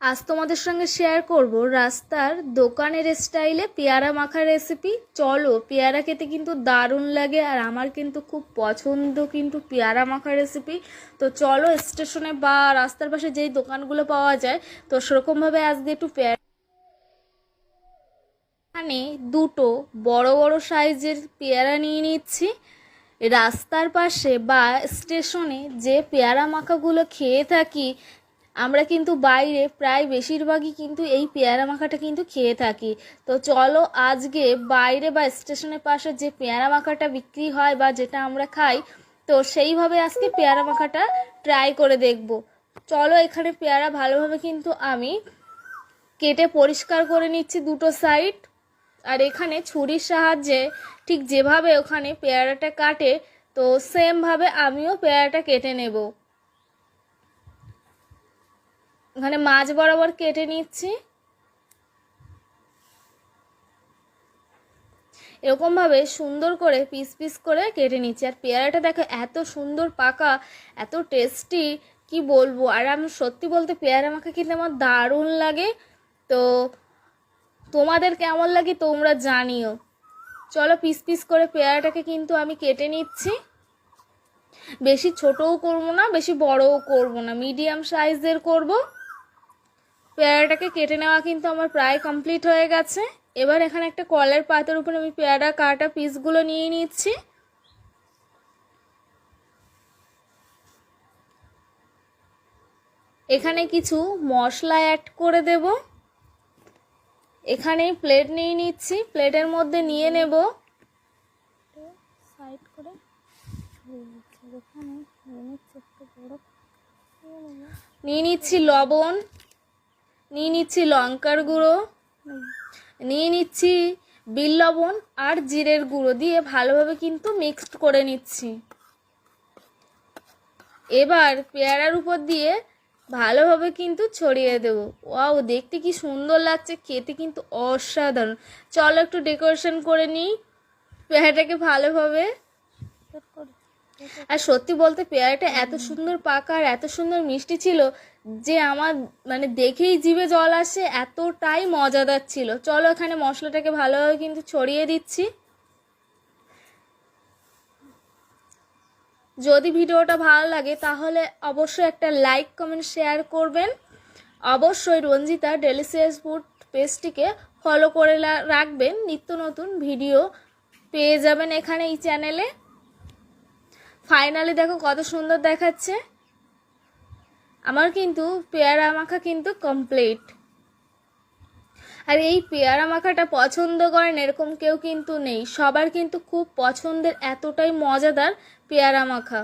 আজ তোমাদের সঙ্গে শেয়ার করব রাস্তার দোকানের স্টাইলে পেয়ারা মাখার রেসিপি চলো, পেয়ারা খেতে কিন্তু দারুণ লাগে আর আমার কিন্তু খুব পছন্দ কিন্তু পেয়ারা মাখার রেসিপি তো চলো স্টেশনে বা রাস্তার পাশে যেই দোকানগুলো পাওয়া যায়, তো সেরকমভাবে আজকে একটু পেয়ারা এখানে দুটো বড় বড় সাইজের পেয়ারা নিয়ে নিচ্ছি। রাস্তার পাশে বা স্টেশনে যে পেয়ারা মাখাগুলো খেয়ে থাকি আমরা কিন্তু বাইরে প্রায় বেশিরভাগই কিন্তু এই পেয়ারা মাখাটা কিন্তু খেয়ে থাকি। তো চলো আজকে বাইরে বা স্টেশনের পাশে যে পেয়ারা মাখাটা বিক্রি হয় বা যেটা আমরা খাই, তো সেইভাবে আজকে পেয়ারা মাখাটা ট্রাই করে দেখব। চলো এখানে পেয়ারা ভালোভাবে কিন্তু আমি কেটে পরিষ্কার করে নিচ্ছি দুটো সাইড আর এখানে ছুরির সাহায্যে ঠিক যেভাবে ওখানে পেয়ারাটা কাটে, তো সেমভাবে আমিও পেয়ারাটা কেটে নেব। ওখানে মাছ বরাবর কেটে নিচ্ছি। এরকমভাবে সুন্দর করে পিস পিস করে কেটে নিচ্ছি। আর পেয়ারাটা দেখো, এত সুন্দর পাকা, এত টেস্টি কি বলব? আর আমি সত্যি বলতে পেয়ারা মাখা খেতে আমার দারুণ লাগে। তো তোমাদের কেমন লাগে তোমরা জানিও। চলো পিস পিস করে পেয়ারাটাকে কিন্তু আমি কেটে নিচ্ছি। বেশি ছোটও করব না, বেশি বড়ও করব না। মিডিয়াম সাইজের করব। পেয়ারাটাকে কেটে নেওয়া কিন্তু আমার প্রায় কমপ্লিট হয়ে গেছে। এবার এখানে একটা কলের পাতের উপরে আমি পেয়ারা কাটা পিসগুলো নিয়ে নিচ্ছি। এখানে কিছু মশলা অ্যাড করে দেব। এখানে প্লেট নিয়ে নিচ্ছি। প্লেটের মধ্যে নিয়ে নেব। সাইড করে নিয়ে নিচ্ছি লবণ। নিয়ে নিচ্ছি লঙ্কার গুঁড়ো, নিয়ে নিচ্ছি বিল লবণ আর জিরের গুঁড়ো দিয়ে ভালোভাবে কিন্তু মিক্সড করে নিচ্ছি। এবার পেয়ারার উপর দিয়ে ভালোভাবে কিন্তু ছড়িয়ে দেবো। ওয়াও, দেখতে কি সুন্দর লাগছে, খেতে কিন্তু অসাধারণ। চলো একটু ডেকোরেশন করে নিই। পেয়ারাটাকে ভালোভাবে আর সত্যি বলতে পেয়ারাটা এত সুন্দর পাকা আর এত সুন্দর মিষ্টি ছিল যে আমার মানে দেখেই জিভে জল আসে, এতটাই মজাদার ছিল। চলো এখানে মশলাটাকে ভালোভাবে কিন্তু ছড়িয়ে দিচ্ছি। যদি ভিডিওটা ভালো লাগে তাহলে অবশ্যই একটা লাইক, কমেন্ট, শেয়ার করবেন। অবশ্যই রঞ্জিতা ডেলিসিয়াস ফুড পেজটিকে ফলো করে রাখবেন। নিত্য নতুন ভিডিও পেয়ে যাবেন এখানে এই চ্যানেলে। ফাইনালি দেখো কত সুন্দর দেখাচ্ছে। আমার কিন্তু পেয়ারা মাখা কিন্তু কমপ্লিট আর এই পেয়ারা মাখাটা পছন্দ করেন এরকম কেউ কিন্তু নেই। সবার কিন্তু খুব পছন্দের, এতটাই মজাদার পেয়ারা মাখা